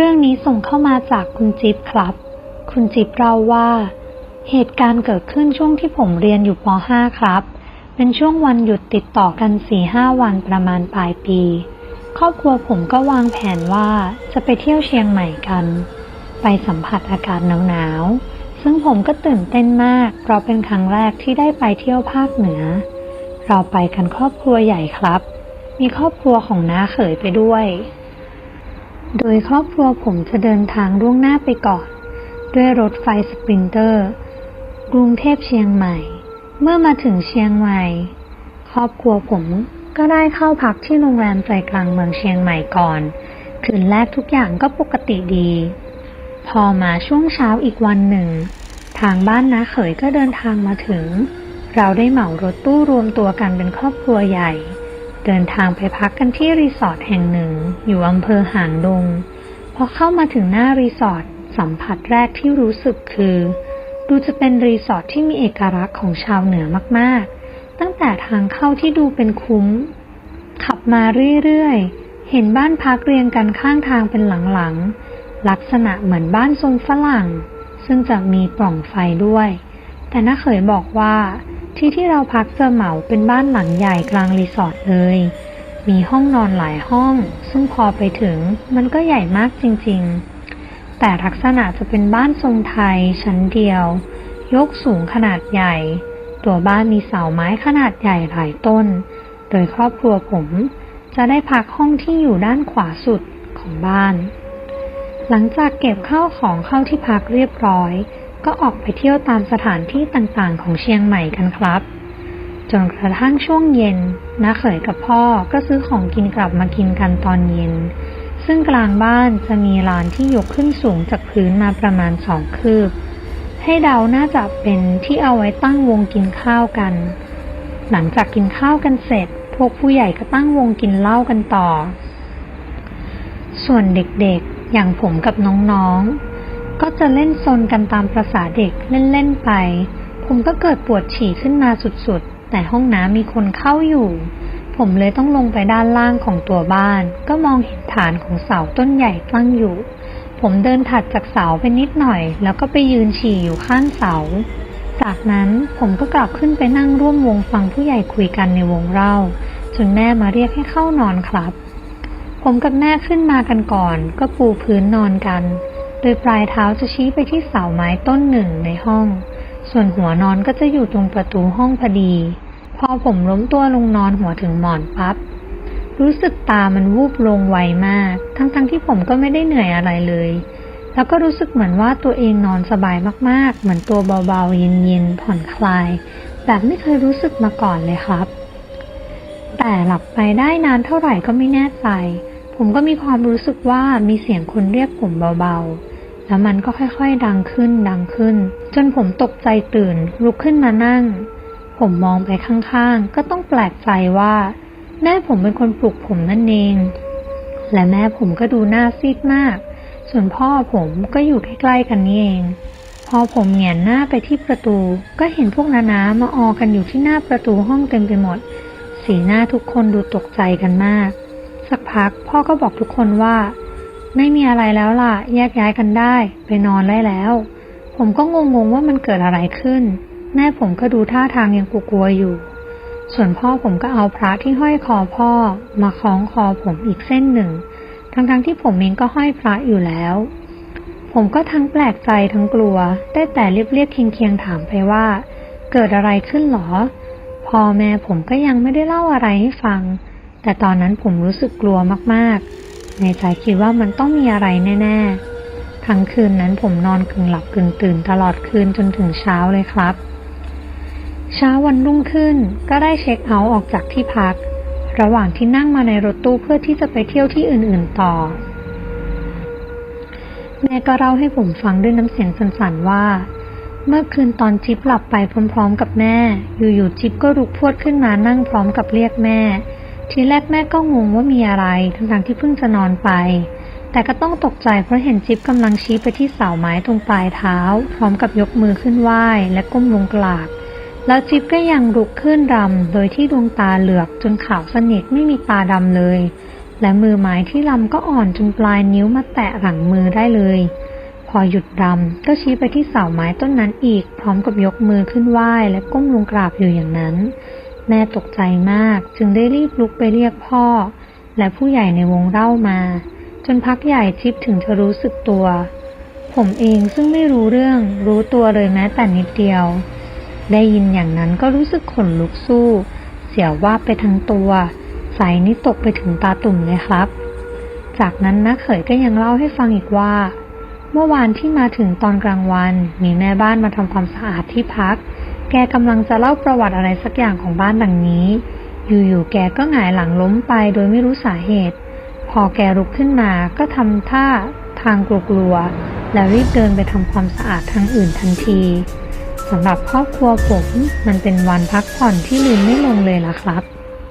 เรื่องนี้ส่งเข้ามาจากคุณจิ๊บครับ คุณจิ๊บเล่าว่า เหตุการณ์เกิดขึ้นช่วงที่ผมเรียนอยู่ป .5 ครับ เป็นช่วงวันหยุดติดต่อกัน4-5วันประมาณปลายปี ครอบครัวผมก็วางแผนว่าจะไปเที่ยวเชียงใหม่กัน ไปสัมผัสอากาศหนาวๆ ซึ่งผมก็ตื่นเต้นมากเพราะเป็นครั้งแรกที่ได้ไปเที่ยวภาคเหนือ เราไปกันครอบครัวใหญ่ครับ มีครอบครัวของน้าเขยไปด้วย โดยครอบครัวผมจะเดินทางล่วงหน้าไปก่อน ด้วยรถไฟสปรินเตอร์ กรุงเทพเชียงใหม่ เมื่อมาถึงเชียงใหม่ ครอบครัวผมก็ได้เข้าพักที่โรงแรมใจกลางเมืองเชียงใหม่ก่อน คืนแรกทุกอย่างก็ปกติดี พอมาช่วงเช้าอีกวันหนึ่ง ทางบ้านน้าเขยก็เดินทางมาถึง เราได้เหมารถตู้รวมตัวกันเป็นครอบครัวใหญ่ เดินทางไปพักกันที่รีสอร์ทแห่งหนึ่ง อยู่อำเภอหางดง พอเข้ามาถึงหน้ารีสอร์ทสัมผัสแรกที่รู้สึกคือ ดูจะเป็นรีสอร์ทที่มีเอกลักษณ์ของชาวเหนือมากๆ ตั้งแต่ทางเข้าที่ดูเป็นคุ้ม ขับมาเรื่อยๆ เห็นบ้านพักเรียงกันข้างทางเป็นหลังๆ ลักษณะเหมือนบ้านทรงฝรั่ง ซึ่งจะมีปล่องไฟด้วย แต่น้าเขยบอกว่า ที่ที่เราพักจะเหมาเป็นบ้านหลังใหญ่กลางรีสอร์ทเลย มีห้องนอนหลายห้อง ซึ่งพอไปถึงมันก็ใหญ่มากจริงๆ แต่ลักษณะจะเป็นบ้านทรงไทยชั้นเดียว ยกสูงขนาดใหญ่ ตัวบ้านมีเสาไม้ขนาดใหญ่หลายต้น โดยครอบครัวผมจะได้พักห้องที่อยู่ด้านขวาสุดของบ้าน หลังจากเก็บข้าวของเข้าที่พักเรียบร้อย ก็ออกไปเที่ยวตามสถานที่ต่างๆ ของเชียงใหม่กันครับ จนกระทั่งช่วงเย็นน้าเขยกับพ่อก็ซื้อของกินกลับมากินกันตอนเย็น ซึ่งกลางบ้านจะมีลานที่ยกขึ้นสูงจากพื้นมาประมาณสองคืบ ให้เดาน่าจะเป็นที่เอาไว้ตั้งวงกินข้าวกัน หลังจากกินข้าวกันเสร็จ พวกผู้ใหญ่ก็ตั้งวงกินเหล้ากันต่อ ส่วนเด็กๆอย่างผมกับน้องๆ ก็จะเล่นซนกันตามประษาเด็กเล่นๆไป ผมก็เกิดปวดฉี่ขึ้นมาสุดๆ แต่ห้องน้ำมีคนเข้าอยู่ ผมเลยต้องลงไปด้านล่างของตัวบ้าน ก็มองเห็นฐานของเสาต้นใหญ่ตั้งอยู่ ผมเดินถัดจากเสาไปนิดหน่อย แล้วก็ไปยืนฉี่อยู่ข้างเสา จากนั้นผมก็กลับขึ้นไปนั่งร่วมวงฟังผู้ใหญ่คุยกันในวงเล่าจนแม่มาเรียกให้เข้านอนครับ ผมกับแม่ขึ้นมากันก่อน ก็ปูพื้นนอนกัน โดยปลายเท้าจะชี้ไปที่เสาไม้ต้นหนึ่งในห้อง ส่วนหัวนอนก็จะอยู่ตรงประตูห้องพอดี พอผมล้มตัวลงนอนหัวถึงหมอนปับ๊บ รู้สึกตามันวูบลงไวมาก ทั้งๆทที่ผมก็ไม่ได้เหนื่อยอะไรเลย แล้วก็รู้สึกเหมือนว่าตัวเองนอนสบายมากๆ เหมือนตัวเบาๆ เย็นๆ ผ่อนคลาย แบบไม่เคยรู้สึกมาก่อนเลยครับ แต่หลับไปได้นานเท่าไหร่ก็ไม่แน่ใจผมก็มีความรู้สึกว่ามีเสียงคนเรียกผมเบาๆ แล้วมันก็ค่อยๆดังขึ้นดังขึ้น จนผมตกใจตื่นลุกขึ้นมานั่ง ผมมองไปข้างๆ ก็ต้องแปลกใจว่า แม่ผมเป็นคนปลุกผมนั่นเอง และแม่ผมก็ดูหน้าซีดมาก ส่วนพ่อผมก็อยู่ใกล้ๆกันนี่เอง พอผมเหงียนหน้าไปที่ประตู ก็เห็นพวกนานามาออกันอยู่ที่หน้าประตูห้องเต็มไปหมด สีหน้าทุกคนดูตกใจกันมาก สักพักพ่อก็บอกทุกคนว่า ไม่มีอะไรแล้วล่ะ แยกย้ายกันได้ ไปนอนได้แล้ว ผมก็งงๆว่ามันเกิดอะไรขึ้น แม่ผมก็ดูท่าทางยังกลัวๆอยู่ ส่วนพ่อผมก็เอาพระที่ห้อยคอพ่อ มาคล้องคอผมอีกเส้นหนึ่ง ทั้งๆที่ผมเองก็ห้อยพระอยู่แล้ว ผมก็ทั้งแปลกใจทั้งกลัว ได้แต่เรียบๆเคียงๆถามไปว่า เกิดอะไรขึ้นหรอ พ่อแม่ผมก็ยังไม่ได้เล่าอะไรให้ฟัง แต่ตอนนั้นผมรู้สึกกลัวมากๆ ในใจคิดว่ามันต้องมีอะไรแน่ ๆ ทั้งคืนนั้นผมนอนกึ่งหลับกึ่งตื่นตลอดคืนจนถึงเช้าเลยครับ เช้าวันรุ่งขึ้นก็ได้เช็คเอาท์ออกจากที่พัก ระหว่างที่นั่งมาในรถตู้เพื่อที่จะไปเที่ยวที่อื่นๆต่อ แม่ก็เล่าให้ผมฟังด้วยน้ำเสียงสั่นๆว่าเมื่อคืนตอนจิ๊บหลับไปพร้อม ๆ กับแม่ อยู่ๆจิ๊บก็ลุกพรวดขึ้นมานั่งพร้อมกับเรียกแม่ ทีแรกแม่ก็งงว่ามีอะไรทั้งๆที่เพิ่งจะนอนไป แต่ก็ต้องตกใจเพราะเห็นจิ๊บกำลังชี้ไปที่เสาไม้ตรงปลายเท้า พร้อมกับยกมือขึ้นไหว้และก้มลงกราบ แล้วจิ๊บก็ยังลุกขึ้นรำโดยที่ดวงตาเหลือกจนขาวสนิทไม่มีตาดำเลย และมือไม้ที่รำก็อ่อนจนปลายนิ้วมาแตะหลังมือได้เลย พอหยุดรำก็ชี้ไปที่เสาไม้ต้นนั้นอีก พร้อมกับยกมือขึ้นไหว้และก้มลงกราบอยู่อย่างนั้น แม่ตกใจมากจึงได้รีบลุกไปเรียกพ่อ และผู้ใหญ่ในวงเล่ามา จนพักใหญ่จิ๊บถึงจะรู้สึกตัว ผมเองซึ่งไม่รู้เรื่องรู้ตัวเลยแม้แต่นิดเดียว ได้ยินอย่างนั้นก็รู้สึกขนลุกสู้ เสียวว่าบไปทั้งตัวใสนี้ตกไปถึงตาตุ่มเลยครับ จากนั้นนักเขยก็ยังเล่าให้ฟังอีกว่า เมื่อวานที่มาถึงตอนกลางวัน มีแม่บ้านมาทำความสะอาดที่พัก แกกำลังจะเล่าประวัติอะไรสักอย่างของบ้านหลังนี้ อยู่ๆ แกก็หงายหลังล้มไปโดยไม่รู้สาเหตุ พอแกลุกขึ้นมาก็ทำท่าทางกลัวๆ แล้วรีบเดินไปทำความสะอาดทางอื่นทันทีสำหรับครอบครัวผมมันเป็นวันพักผ่อนที่ลืมไม่ลงเลยล่ะครับ